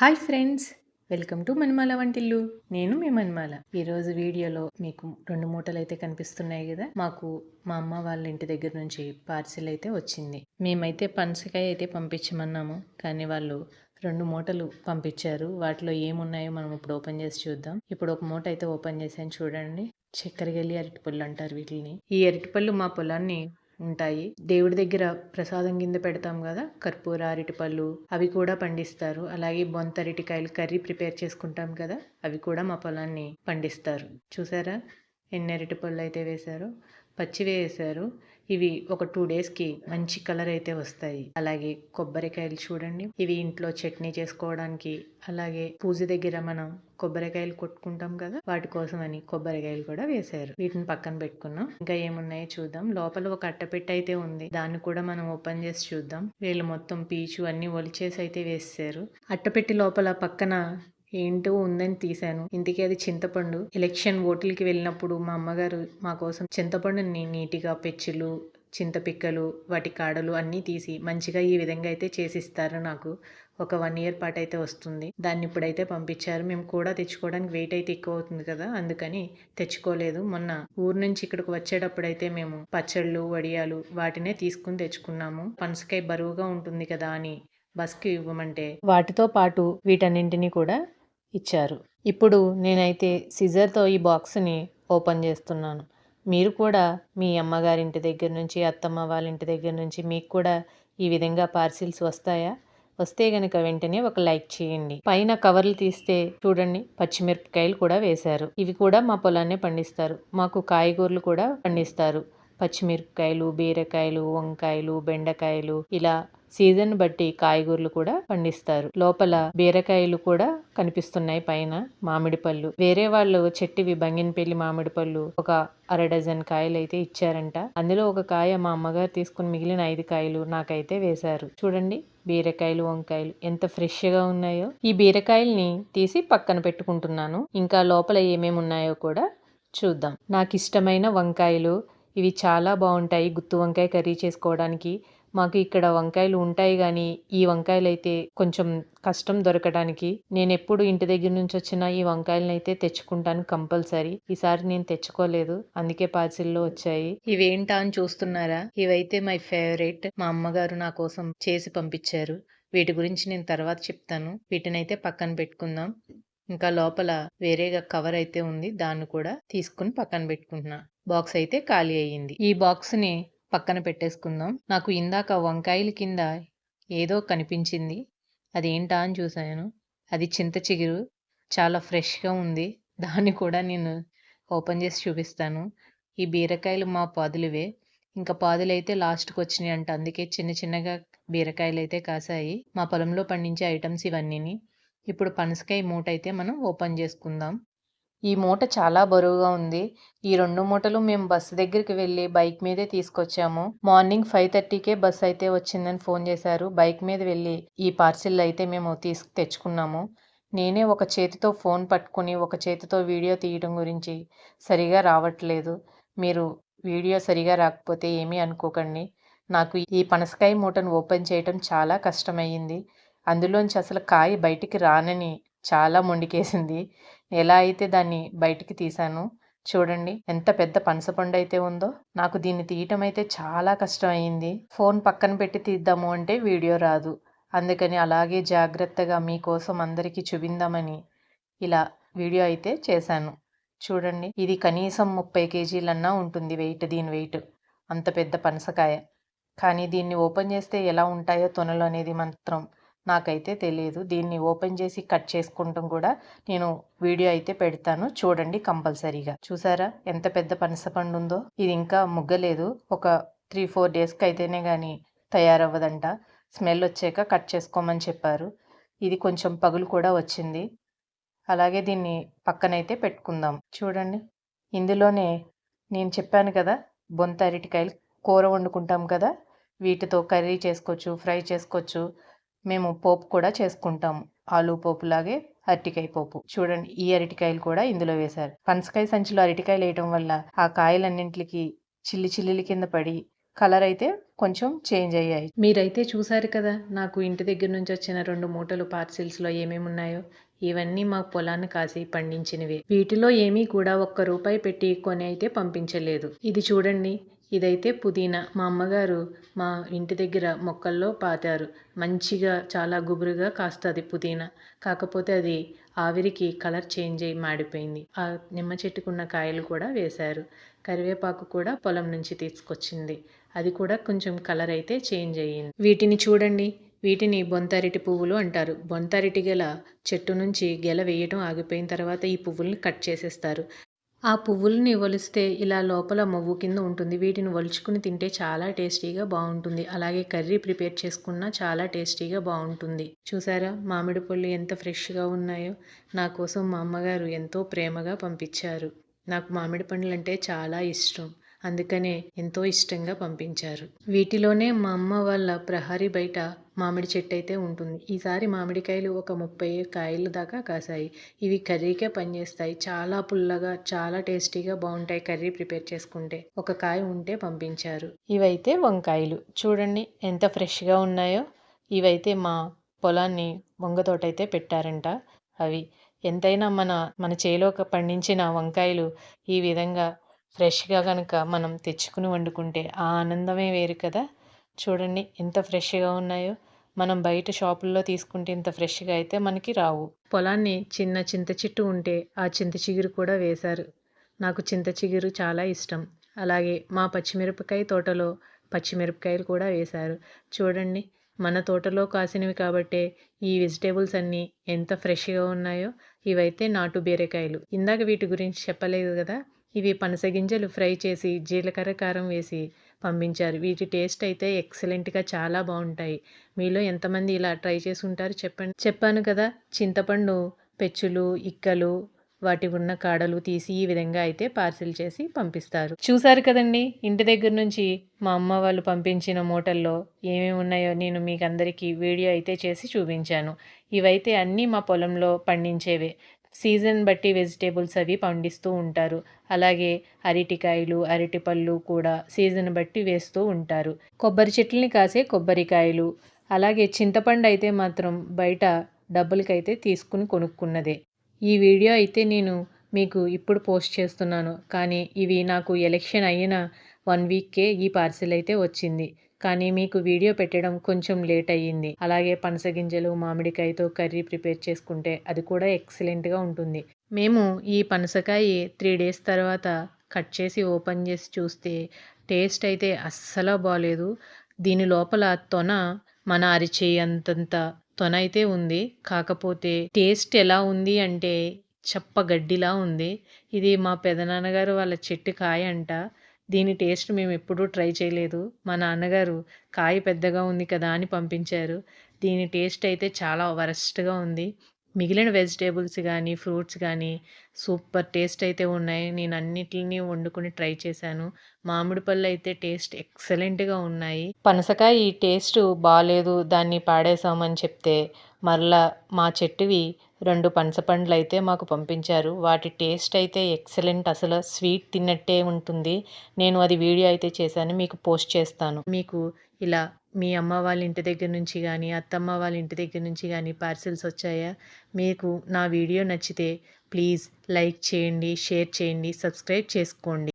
Hi friends welcome to Manmala వంటిల్లు. నేను మీ మన్మాల. ఈరోజు వీడియోలో మీకు రెండు మూటలు అయితే కనిపిస్తున్నాయి కదా మాకు మా అమ్మ వాళ్ళ ఇంటి దగ్గర నుంచి పార్సిల్ అయితే వచ్చింది. మేమైతే పనసకాయ అయితే పంపించమన్నాము కానీ వాళ్ళు రెండు మూటలు పంపించారు. వాటిలో ఏమున్నాయో మనం ఇప్పుడు ఓపెన్ చేసి చూద్దాం. ఇప్పుడు ఒక మూట అయితే ఓపెన్ చేసాను చూడండి. చక్కెరగల్లి అరటిపళ్ళు అంటారు వీటిని ఈ అరటిపళ్ళు మా పొలాన్ని ఉంటాయి. దేవుడి దగ్గర ప్రసాదం కింద పెడతాం కదా? కర్పూర అరటిపళ్ళు అవి కూడా పండిస్తారు. అలాగే బొంత అరటికాయలు కర్రీ ప్రిపేర్ చేసుకుంటాం కదా? అవి కూడా మా పొలాన్ని పండిస్తారు. చూసారా? ఎన్ని అరటిపళ్ళు అయితే వేశారో పచ్చివే వేశారు. ఇవి ఒక టూ డేస్కి మంచి కలర్ అయితే వస్తాయి. అలాగే కొబ్బరికాయలు చూడండి. ఇవి ఇంట్లో చట్నీ చేసుకోవడానికి అలాగే పూజ దగ్గర మనం కొబ్బరికాయలు కొట్టుకుంటాం కదా వాటి కోసం అని కొబ్బరికాయలు కూడా వేశారు. వీటిని పక్కన పెట్టుకున్నాం. ఇంకా ఏమున్నాయో చూద్దాం. లోపల ఒక అట్టపెట్ట అయితే ఉంది. దాన్ని కూడా మనం ఓపెన్ చేసి చూద్దాం. వీళ్ళు మొత్తం పీచు అన్ని ఒలిచేసి అయితే వేసారు అట్టపెట్టి లోపల పక్కన ఏంటో ఉందని తీశాను. ఇంతకీ అది చింతపండు. ఎలక్షన్ ఓటులకి వెళ్ళినప్పుడు మా అమ్మగారు మా కోసం చింతపండుని నీట్గా పెచ్చులు చింతపిక్కలు వాటి కాడలు అన్నీ తీసి మంచిగా ఈ విధంగా అయితే చేసిస్తారు నాకు. ఒక వన్ ఇయర్ పాటు అయితే వస్తుంది. దాన్ని ఇప్పుడైతే పంపించారు. మేము కూడా తెచ్చుకోవడానికి వెయిట్ అయితే ఎక్కువ అవుతుంది కదా అందుకని తెచ్చుకోలేదు. మొన్న ఊరు నుంచి ఇక్కడికి వచ్చేటప్పుడు అయితే మేము పచ్చళ్ళు వడియాలు వాటినే తీసుకుని తెచ్చుకున్నాము. పనసకాయ బరువుగా ఉంటుంది కదా అని బస్కి ఇవ్వమంటే వాటితో పాటు వీటన్నింటినీ కూడా ఇచ్చారు. ఇప్పుడు నేనైతే సిజర్తో ఈ బాక్స్ని ఓపెన్ చేస్తున్నాను. మీరు కూడా మీ అమ్మగారింటి దగ్గర నుంచి అత్తమ్మ వాళ్ళ ఇంటి దగ్గర నుంచి మీకు కూడా ఈ విధంగా పార్సిల్స్ వస్తాయా? వస్తే గనక వెంటనే ఒక లైక్ చేయండి. పైన కవర్లు తీస్తే చూడండి పచ్చిమిరపకాయలు కూడా వేశారు. ఇవి కూడా మా పొలాన్నే పండిస్తారు. మాకు కాయగూరలు కూడా పండిస్తారు. పచ్చిమిరపకాయలు బీరకాయలు వంకాయలు బెండకాయలు ఇలా సీజన్ బట్టి కాయగూరలు కూడా పండిస్తారు. లోపల బీరకాయలు కూడా కనిపిస్తున్నాయి పైన మామిడి పళ్ళు. వేరే వాళ్ళు చెట్టివి బంగినపల్లి మామిడి పళ్ళు ఒక అర డజన్ కాయలు అయితే ఇచ్చారంట. అందులో ఒక కాయ మా అమ్మగారు తీసుకుని మిగిలిన ఐదు కాయలు నాకైతే వేశారు. చూడండి బీరకాయలు వంకాయలు ఎంత ఫ్రెష్గా ఉన్నాయో. ఈ బీరకాయల్ని తీసి పక్కన పెట్టుకుంటున్నాను. ఇంకా లోపల ఏమేమి ఉన్నాయో కూడా చూద్దాం. నాకు ఇష్టమైన వంకాయలు. ఇవి చాలా బాగుంటాయి. గుత్తు వంకాయ కర్రీ చేసుకోవడానికి మాకు ఇక్కడ వంకాయలు ఉంటాయి కానీ ఈ వంకాయలు అయితే కొంచెం కష్టం దొరకడానికి. నేను ఎప్పుడు ఇంటి దగ్గర నుంచి వచ్చిన ఈ వంకాయలను అయితే తెచ్చుకుంటాను కంపల్సరీ. ఈసారి నేను తెచ్చుకోలేదు. అందుకే పార్సిల్లో వచ్చాయి. ఇవేంటా అని చూస్తున్నారా? ఇవైతే మై ఫేవరెట్. మా అమ్మగారు నా కోసం చేసి పంపించారు. వీటి గురించి నేను తర్వాత చెప్తాను. వీటినైతే పక్కన పెట్టుకుందాం. ఇంకా లోపల వేరేగా కవర్ అయితే ఉంది. దాన్ని కూడా తీసుకుని పక్కన పెట్టుకుంటున్నా. బాక్స్ అయితే ఖాళీ అయ్యింది. ఈ బాక్స్ని పక్కన పెట్టేసుకుందాం. నాకు ఇందాక వంకాయల కింద ఏదో కనిపించింది. అదేంటా అని చూశాను. అది చింత చిగురు. చాలా ఫ్రెష్గా ఉంది. దాన్ని కూడా నేను ఓపెన్ చేసి చూపిస్తాను. ఈ బీరకాయలు మా పాదులువే. ఇంకా పాదులు అయితే లాస్ట్కి వచ్చినాయి అంట అందుకే చిన్న చిన్నగా బీరకాయలు అయితే కాసాయి. మా పొలంలో పండించే ఐటమ్స్ ఇవన్నీని. ఇప్పుడు పనసకాయ మూట అయితే మనం ఓపెన్ చేసుకుందాం. ఈ మూట చాలా బరువుగా ఉంది. ఈ రెండు మూటలు మేము బస్సు దగ్గరికి వెళ్ళి బైక్ మీదే తీసుకొచ్చాము. మార్నింగ్ ఫైవ్ థర్టీకే బస్సు అయితే వచ్చిందని ఫోన్ చేశారు. బైక్ మీద వెళ్ళి ఈ పార్సిల్ అయితే మేము తీసుకు తెచ్చుకున్నాము. నేనే ఒక చేతితో ఫోన్ పట్టుకుని ఒక చేతితో వీడియో తీయడం గురించి సరిగా రావట్లేదు. మీరు వీడియో సరిగా రాకపోతే ఏమీ అనుకోకండి. నాకు ఈ పనసకాయ మూటను ఓపెన్ చేయటం చాలా కష్టమయ్యింది. అందులోంచి అసలు కాయ బయటికి రానని చాలా మొండికేసింది. ఎలా అయితే దాన్ని బయటికి తీశాను చూడండి ఎంత పెద్ద పనసపండు అయితే ఉందో. నాకు దీన్ని తీయటం అయితే చాలా కష్టం అయింది ఫోన్ పక్కన పెట్టి తీద్దాము అంటే వీడియో రాదు. అందుకని అలాగే జాగ్రత్తగా మీకోసం అందరికీ చూపిందామని ఇలా వీడియో అయితే చేశాను. చూడండి ఇది కనీసం ముప్పై కేజీలన్నా ఉంటుంది వెయిట్ దీని వెయిట్. అంత పెద్ద పనసకాయ. కానీ దీన్ని ఓపెన్ చేస్తే ఎలా ఉంటాయో తొనలు అనేది మాత్రం నాకైతే తెలియదు దీన్ని ఓపెన్ చేసి కట్ చేసుకుంటాం కూడా నేను వీడియో అయితే పెడతాను. చూడండి కంపల్సరీగా. చూసారా? ఎంత పెద్ద పనసపండు ఉందో ఇది ఇంకా ముగ్గలేదు. ఒక త్రీ ఫోర్ డేస్కి అయితేనే కానీ తయారవ్వదంట. స్మెల్ వచ్చాక కట్ చేసుకోమని చెప్పారు. ఇది కొంచెం పగులు కూడా వచ్చింది. అలాగే దీన్ని పక్కనైతే పెట్టుకుందాం. చూడండి. ఇందులోనే నేను చెప్పాను కదా బొంత అరటికాయలు కూర వండుకుంటాం కదా. వీటితో కర్రీ చేసుకోవచ్చు ఫ్రై చేసుకోవచ్చు. మేము పోపు కూడా చేసుకుంటాము. ఆలు పోపు లాగే అరటికాయ పోపు. చూడండి ఈ అరటికాయలు కూడా ఇందులో వేశారు. పనసకాయ సంచిలో అరటికాయలు వేయటం వల్ల ఆ కాయలన్నింటికి చిల్లి చిల్లిల కింద పడి కలర్ అయితే కొంచెం చేంజ్ అయ్యాయి. మీరైతే చూసారు కదా నాకు ఇంటి దగ్గర నుంచి వచ్చిన రెండు మూటలు పార్సిల్స్లో ఏమేమి ఉన్నాయో? ఇవన్నీ మా పొలాన్ని కాసి పండించినవి. వీటిలో ఏమీ కూడా ఒక్క రూపాయి పెట్టి కొని అయితే పంపించలేదు. ఇది చూడండి ఇదైతే పుదీనా. మా అమ్మగారు మా ఇంటి దగ్గర మొక్కల్లో పాతారు. మంచిగా చాలా గుబురుగా కాస్తుంది పుదీనా. కాకపోతే అది ఆవిరికి కలర్ చేంజ్ అయ్యి మాడిపోయింది. ఆ నిమ్మ చెట్టుకున్న కాయలు కూడా వేశారు. కరివేపాకు కూడా పొలం నుంచి తీసుకొచ్చింది. అది కూడా కొంచెం కలర్ అయితే చేంజ్ అయ్యింది. వీటిని చూడండి. వీటిని బొంతారిటి పువ్వులు అంటారు. బొంతారిటి గెల చెట్టు నుంచి గెల వేయటం ఆగిపోయిన తర్వాత ఈ పువ్వుల్ని కట్ చేసేస్తారు. ఆ పువ్వుల్ని ఒలిస్తే ఇలా లోపల మొవ్వు కింద ఉంటుంది. వీటిని ఒలుచుకుని తింటే చాలా టేస్టీగా బాగుంటుంది. అలాగే కర్రీ ప్రిపేర్ చేసుకున్నా చాలా టేస్టీగా బాగుంటుంది. చూసారా? మామిడి పళ్ళు ఎంత ఫ్రెష్గా ఉన్నాయో. నా కోసం మా అమ్మగారు ఎంతో ప్రేమగా పంపించారు. నాకు మామిడి పండ్లు అంటే చాలా ఇష్టం. అందుకనే ఎంతో ఇష్టంగా పంపించారు. వీటిలోనే మా అమ్మ వాళ్ళ ప్రహరీ బయట మామిడి చెట్టు అయితే ఉంటుంది. ఈసారి మామిడికాయలు ఒక ముప్పై కాయలు దాకా కాసాయి ఇవి కర్రీకే పనిచేస్తాయి. చాలా పుల్లగా చాలా టేస్టీగా బాగుంటాయి కర్రీ ప్రిపేర్ చేసుకుంటే. ఒక కాయ ఉంటే పంపించారు. ఇవైతే వంకాయలు. చూడండి ఎంత ఫ్రెష్గా ఉన్నాయో. ఇవైతే మా పొలాన్ని వంగ తోట అయితే పెట్టారంట అవి. ఎంతైనా మన మన చేలో పండించిన వంకాయలు ఈ విధంగా ఫ్రెష్గా కనుక మనం తెచ్చుకుని వండుకుంటే ఆ ఆనందమే వేరు కదా. చూడండి ఎంత ఫ్రెష్గా ఉన్నాయో. మనం బయట షాపుల్లో తీసుకుంటే ఇంత ఫ్రెష్గా అయితే మనకి రావు. పొలాన్ని చిన్న చింత చెట్టు ఉంటే ఆ చింత చిగురు కూడా వేశారు. నాకు చింత చిగురు చాలా ఇష్టం. అలాగే మా పచ్చిమిరపకాయ తోటలో పచ్చిమిరపకాయలు కూడా వేశారు. చూడండి మన తోటలో కాసినవి కాబట్టే ఈ వెజిటేబుల్స్ అన్నీ ఎంత ఫ్రెష్గా ఉన్నాయో. ఇవైతే నాటు బీరకాయలు. ఇందాక వీటి గురించి చెప్పలేదు కదా. ఇవి పనసగింజలు ఫ్రై చేసి జీలకర్ర కారం వేసి పంపించారు. వీటి టేస్ట్ అయితే ఎక్సలెంట్గా చాలా బాగుంటాయి. మీలో ఎంతమంది ఇలా ట్రై చేసి ఉంటారు చెప్పండి. చెప్పాను కదా చింతపండు పెచ్చులు ఇక్కలు వాటి ఉన్న కాడలు తీసి ఈ విధంగా అయితే పార్సిల్ చేసి పంపిస్తారు. చూసారు కదండి ఇంటి దగ్గర నుంచి మా అమ్మ వాళ్ళు పంపించిన మూటల్లో ఏమేమి ఉన్నాయో నేను మీకు అందరికీ వీడియో అయితే చేసి చూపించాను. ఇవైతే అన్నీ మా పొలంలో పండించేవే. సీజన్ బట్టి వెజిటేబుల్స్ అవి పండిస్తూ ఉంటారు. అలాగే అరటికాయలు అరటిపళ్ళు కూడా సీజన్ బట్టి వేస్తూ ఉంటారు. కొబ్బరి చెట్లని కాసే కొబ్బరికాయలు అలాగే చింతపండు అయితే మాత్రం బయట డబ్బులకైతే తీసుకుని కొనుక్కున్నదే. ఈ వీడియో అయితే నేను మీకు ఇప్పుడు పోస్ట్ చేస్తున్నాను. కానీ ఇవి నాకు ఎలక్షన్ అయిన వన్ వీక్కే ఈ పార్సిల్ అయితే వచ్చింది. కానీ మీకు వీడియో పెట్టడం కొంచెం లేట్ అయ్యింది. అలాగే పనసగింజలు మామిడికాయతో కర్రీ ప్రిపేర్ చేసుకుంటే అది కూడా ఎక్సలెంట్గా ఉంటుంది. మేము ఈ పనసకాయ త్రీ డేస్ తర్వాత కట్ చేసి ఓపెన్ చేసి చూస్తే టేస్ట్ అయితే అస్సలు బాగాలేదు దీని లోపల తొన మన అరిచేయి అంతంత తొన అయితే ఉంది. కాకపోతే టేస్ట్ ఎలా ఉంది అంటే చప్పగడ్డిలా ఉంది. ఇది మా పెదనాన్నగారు వాళ్ళ చెట్టు కాయ అంట. దీని టేస్ట్ మేము ఎప్పుడూ ట్రై చేయలేదు. మా నాన్నగారు కాయ పెద్దగా ఉంది కదా అని పంపించారు. దీని టేస్ట్ అయితే చాలా వరస్ట్గా ఉంది. మిగిలిన వెజిటేబుల్స్ కానీ ఫ్రూట్స్ కానీ సూపర్ టేస్ట్ అయితే ఉన్నాయి. నేను అన్నిటిని వండుకొని ట్రై చేశాను. మామిడి పళ్ళు అయితే టేస్ట్ ఎక్సలెంట్గా ఉన్నాయి. పనసకాయ ఈ టేస్ట్ బాగాలేదు దాన్ని పాడేసామని చెప్తే మరలా మా చెట్టువి రెండు పనసపండ్లు అయితే మాకు పంపించారు. వాటి టేస్ట్ అయితే ఎక్సలెంట్. అసలు స్వీట్ తిన్నట్టే ఉంటుంది. నేను అది వీడియో అయితే చేశాను. మీకు పోస్ట్ చేస్తాను. మీకు ఇలా మీ అమ్మ వాళ్ళ ఇంటి దగ్గర నుంచి కానీ అత్తమ్మ వాళ్ళ ఇంటి దగ్గర నుంచి కానీ పార్సిల్స్ వచ్చాయా? మీకు నా వీడియో నచ్చితే ప్లీజ్ లైక్ చేయండి షేర్ చేయండి సబ్స్క్రైబ్ చేసుకోండి.